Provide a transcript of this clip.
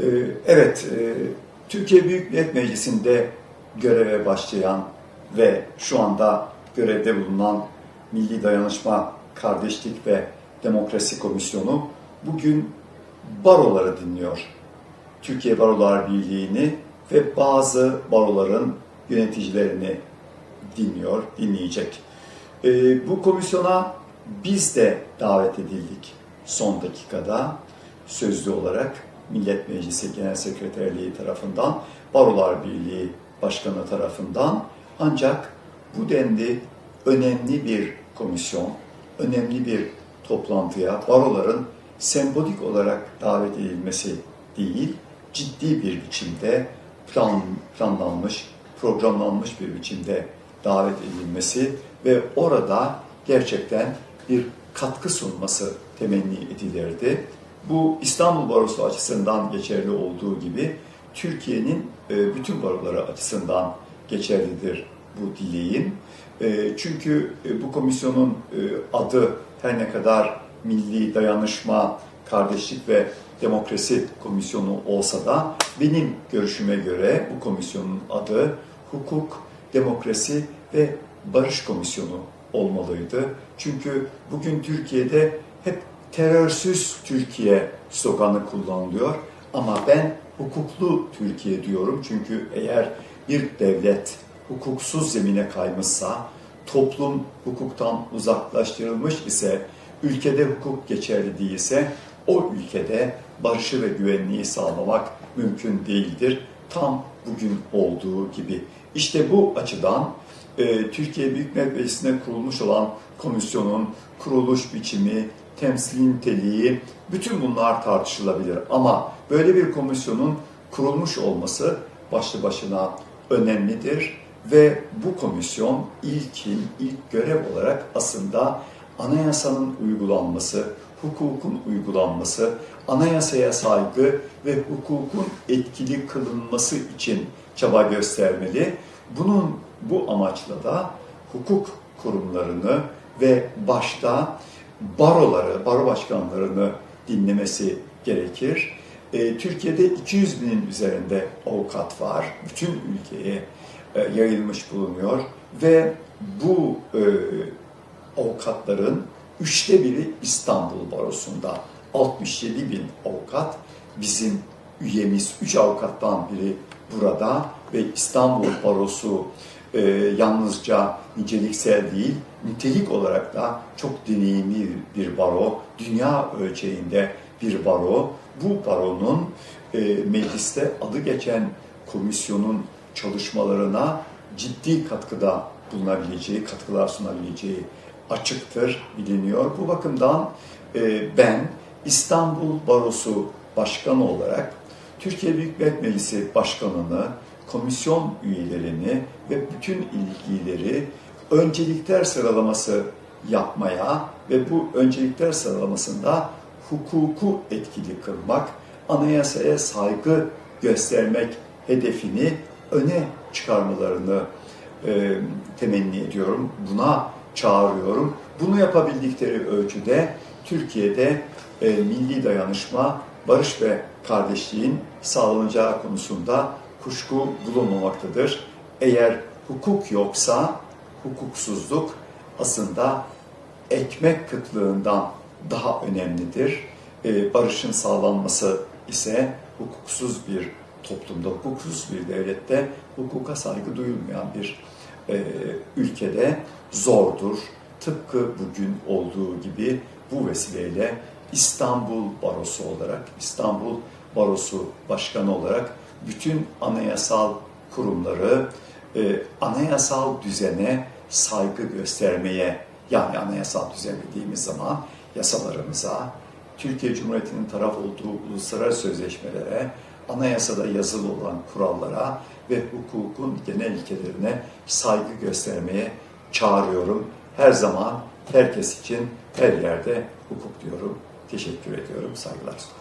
Ee, Evet, e, Türkiye Büyük Millet Meclisi'nde göreve başlayan ve şu anda görevde bulunan Milli Dayanışma, Kardeşlik ve Demokrasi Komisyonu bugün baroları dinliyor. Türkiye Barolar Birliği'ni ve bazı baroların yöneticilerini dinliyor, dinleyecek. Ee, bu komisyona biz de davet edildik son dakikada sözlü olarak Millet Meclisi Genel Sekreterliği tarafından, Barolar Birliği Başkanı tarafından ancak bu denli önemli bir komisyon, önemli bir toplantıya baroların sembolik olarak davet edilmesi değil, ciddi bir biçimde plan, planlanmış, programlanmış bir biçimde davet edilmesi ve orada gerçekten bir katkı sunması temenni edilirdi. Bu İstanbul Barosu açısından geçerli olduğu gibi Türkiye'nin e, bütün baroları açısından geçerlidir bu dileğim. E, Çünkü e, bu komisyonun adı her ne kadar Milli Dayanışma, Kardeşlik ve Demokrasi Komisyonu olsa da benim görüşüme göre bu komisyonun adı Hukuk, Demokrasi ve Barış Komisyonu olmalıydı. Çünkü bugün Türkiye'de hep terörsüz Türkiye sloganı kullanılıyor ama ben hukuklu Türkiye diyorum. Çünkü eğer bir devlet hukuksuz zemine kaymışsa, toplum hukuktan uzaklaştırılmış ise, ülkede hukuk geçerli değilse o ülkede barışı ve güvenliği sağlamak mümkün değildir. Tam bugün olduğu gibi. İşte bu açıdan e, Türkiye Büyük Millet Meclisi'ne kurulmuş olan komisyonun kuruluş biçimi, temsil niteliği, bütün bunlar tartışılabilir. Ama böyle bir komisyonun kurulmuş olması başlı başına önemlidir ve bu komisyon ilkin, ilk görev olarak aslında anayasanın uygulanması, hukukun uygulanması, anayasaya saygı ve hukukun etkili kılınması için çaba göstermeli. Bunun bu amaçla da hukuk kurumlarını ve başta baroları, baro başkanlarını dinlemesi gerekir. E, Türkiye'de 200 binin üzerinde avukat var. Bütün ülkeye e, yayılmış bulunuyor ve bu e, avukatların üçte biri İstanbul Barosu'nda. 67 bin avukat bizim üyemiz, üç avukattan biri burada ve İstanbul Barosu e, yalnızca niceliksel değil, nitelik olarak da çok deneyimli bir baro, dünya ölçeğinde bir baro. Bu baronun e, mecliste adı geçen komisyonun çalışmalarına ciddi katkıda bulunabileceği, katkılar sunabileceği açıktır, biliniyor. Bu bakımdan e, ben İstanbul Barosu Başkanı olarak Türkiye Büyük Millet Meclisi Başkanı'nı, komisyon üyelerini ve bütün ilgileri öncelikler sıralaması yapmaya ve bu öncelikler sıralamasında hukuku etkili kılmak, anayasaya saygı göstermek hedefini öne çıkarmalarını e, temenni ediyorum. Buna çağırıyorum. Bunu yapabildikleri ölçüde Türkiye'de e, milli dayanışma, barış ve kardeşliğin sağlanacağı konusunda kuşku bulunmamaktadır. Eğer hukuk yoksa hukuksuzluk aslında ekmek kıtlığından daha önemlidir. Ee, barışın sağlanması ise hukuksuz bir toplumda, hukuksuz bir devlette hukuka saygı duyulmayan bir e, ülkede zordur. Tıpkı bugün olduğu gibi bu vesileyle İstanbul Barosu olarak, İstanbul Barosu Başkanı olarak bütün anayasal kurumları e, anayasal düzene saygı göstermeye yani anayasal düzen dediğimiz zaman yasalarımıza, Türkiye Cumhuriyeti'nin taraf olduğu uluslararası sözleşmelere, anayasada yazılı olan kurallara ve hukukun genel ilkelerine saygı göstermeye çağırıyorum. Her zaman herkes için her yerde hukuk diyorum. Teşekkür ediyorum. Saygılar sunuyorum.